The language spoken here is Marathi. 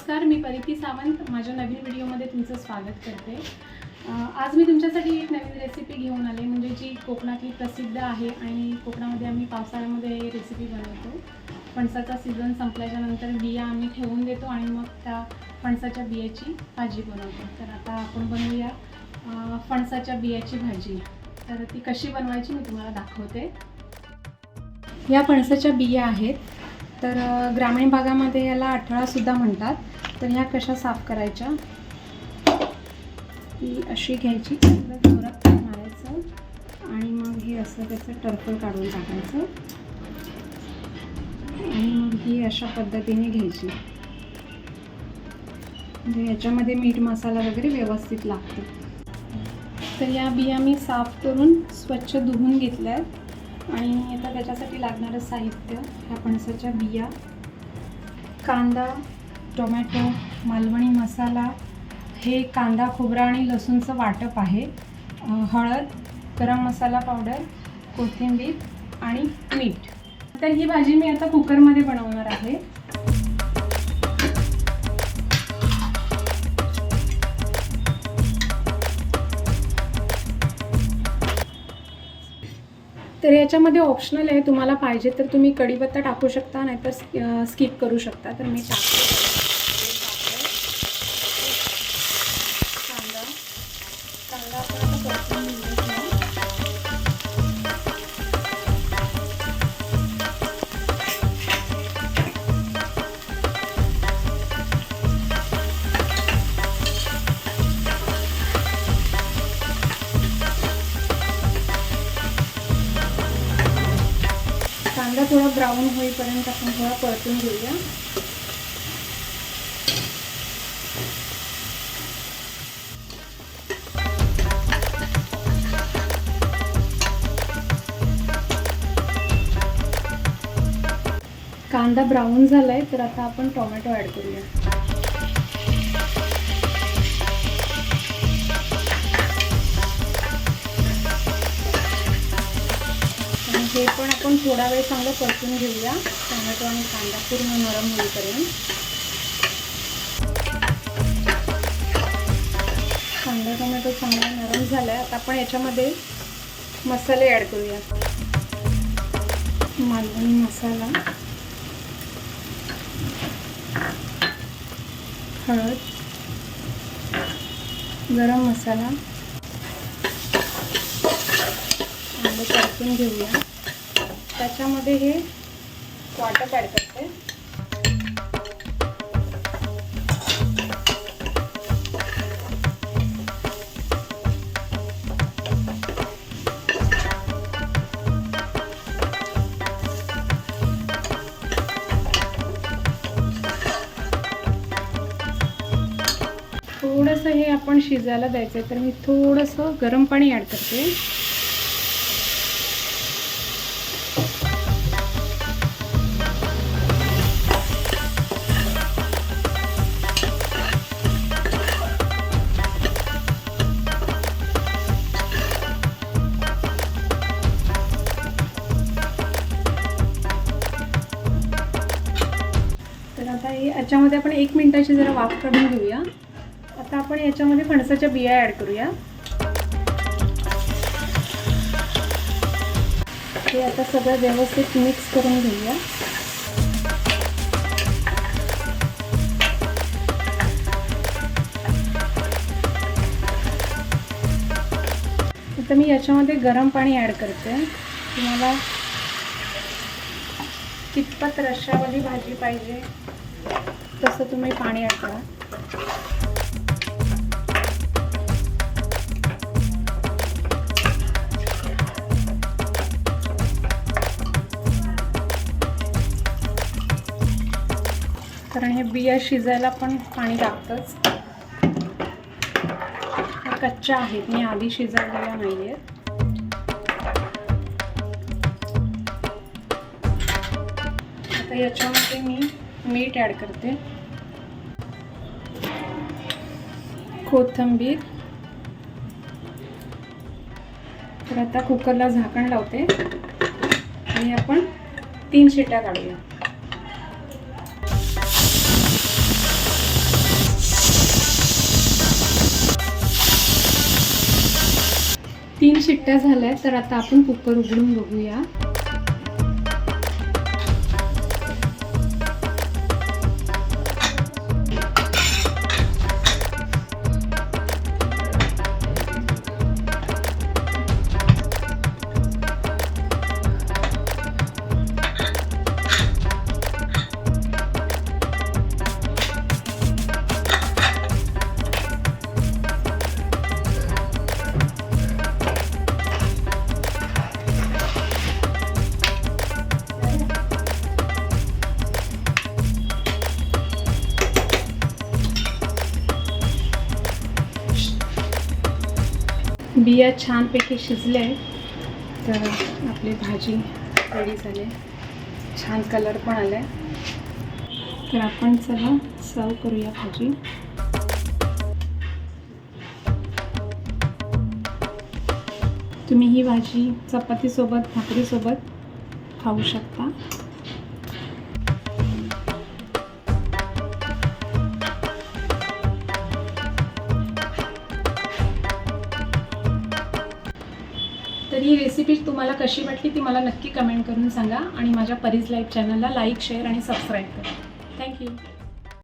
नमस्कार मी परिती सावंत. माझ्या नवीन व्हिडिओमध्ये तुमचं स्वागत करते. आज मी तुमच्यासाठी एक नवीन रेसिपी घेऊन आले म्हणजे जी कोकणातली प्रसिद्ध आहे आणि कोकणामध्ये आम्ही पावसाळ्यामध्ये रेसिपी बनवतो. फणसाचा सीझन संपल्याच्या नंतर बिया आम्ही ठेवून देतो आणि मग त्या फणसाच्या बियाची भाजी बनवतो. तर आता आपण बनवूया फणसाच्या बियाची भाजी. तर ती कशी बनवायची मी तुम्हाला दाखवते. या फणसाच्या बिया आहेत तर ग्रामीण भागामध्ये याला अठळासुद्धा म्हणतात. तर ह्या कशा साफ करायच्या? ती अशी घ्यायची. चांगलं जोरात मारायचं. आणि मग हे असं त्याचं टर्फल काढून टाकायचं. आणि मग ही अशा पद्धतीने घ्यायची. म्हणजे याच्यामध्ये मीठ मसाला वगैरे व्यवस्थित लागतो. तर या बिया मी साफ करून स्वच्छ धुवून घेतल्या आहेत आणि आता त्याच्यासाठी लागणारं साहित्य ह्या फणसाच्या बिया कांदा टोमॅटो मालवणी मसाला हे कांदा खोबरा आणि लसूणचं वाटप आहे. हळद गरम मसाला पावडर कोथिंबीर आणि मीठ. तर ही भाजी मी आता कुकरमध्ये बनवणार आहे. तर याच्यामध्ये ऑप्शनल आहे. तुम्हाला पाहिजे तर तुम्ही कढीपत्ता टाकू शकता नाहीतर स्किप करू शकता. तर मी टाक कांदा थोडा ब्राऊन होईपर्यंत आपण थोडा परतून घेऊया. कांदा ब्राऊन झालाय तर आता आपण टोमॅटो ॲड करूया. हे पण आपण थोडा वेळ चांगलं परतून घेऊया. टोमॅटो आणि कांदा पूर्ण नरम होईपर्यंत. कांदा टोमॅटो चांगला नरम झाला आहे आता आपण याच्यामध्ये मसाले ॲड करूया. मालवणी मसाला हळद गरम मसाला. चांगलं परतून घेऊया. त्याच्यामध्ये हे वाटप ॲड करते. थोडंसं हे आपण शिजायला द्यायचं आहे तर मी थोडंसं गरम पाणी ॲड करते. आता याच्यामध्ये आपण एक मिनिटाची जरा वाफ काढून घेऊया. आता आपण याच्यामध्ये फणसाच्या बिया ॲड करूया. हे आता सगळं व्यवस्थित मिक्स करून घेऊया. आता मी याच्यामध्ये गरम पाणी ॲड करते. तुम्हाला कितपत रशावाली भाजी पाहिजे तसं तुम्ही पाणी ॲड करा कारण हे बिया शिजायला पण पाणी लागतंच. कच्च्या आहेत मी आधी शिजवलेल्या नाही आहेत आता याच्यामध्ये मी मीठ ॲड करते. कोथंबीर. तर आता कुकरला झाकण लावते. आणि आपण तीन शिट्या काढूया. तीन शिट्ट्या झाल्या तर आता आपण कुकर उघडून बघूया. बिया छानपैकी शिजले तर आपली भाजी रेडी झाली छान कलर पण आले तर आपण चला सर्व करूया भाजी. तुम्ही ही भाजी चपातीसोबत भाकरीसोबत खाऊ शकता. ही रेसिपी तुम्हाला कशी वाटली ती मला नक्की कमेंट करून सांगा आणि माझ्या परीज लाईफ चॅनलला लाईक शेअर आणि सबस्क्राईब करा. Thank you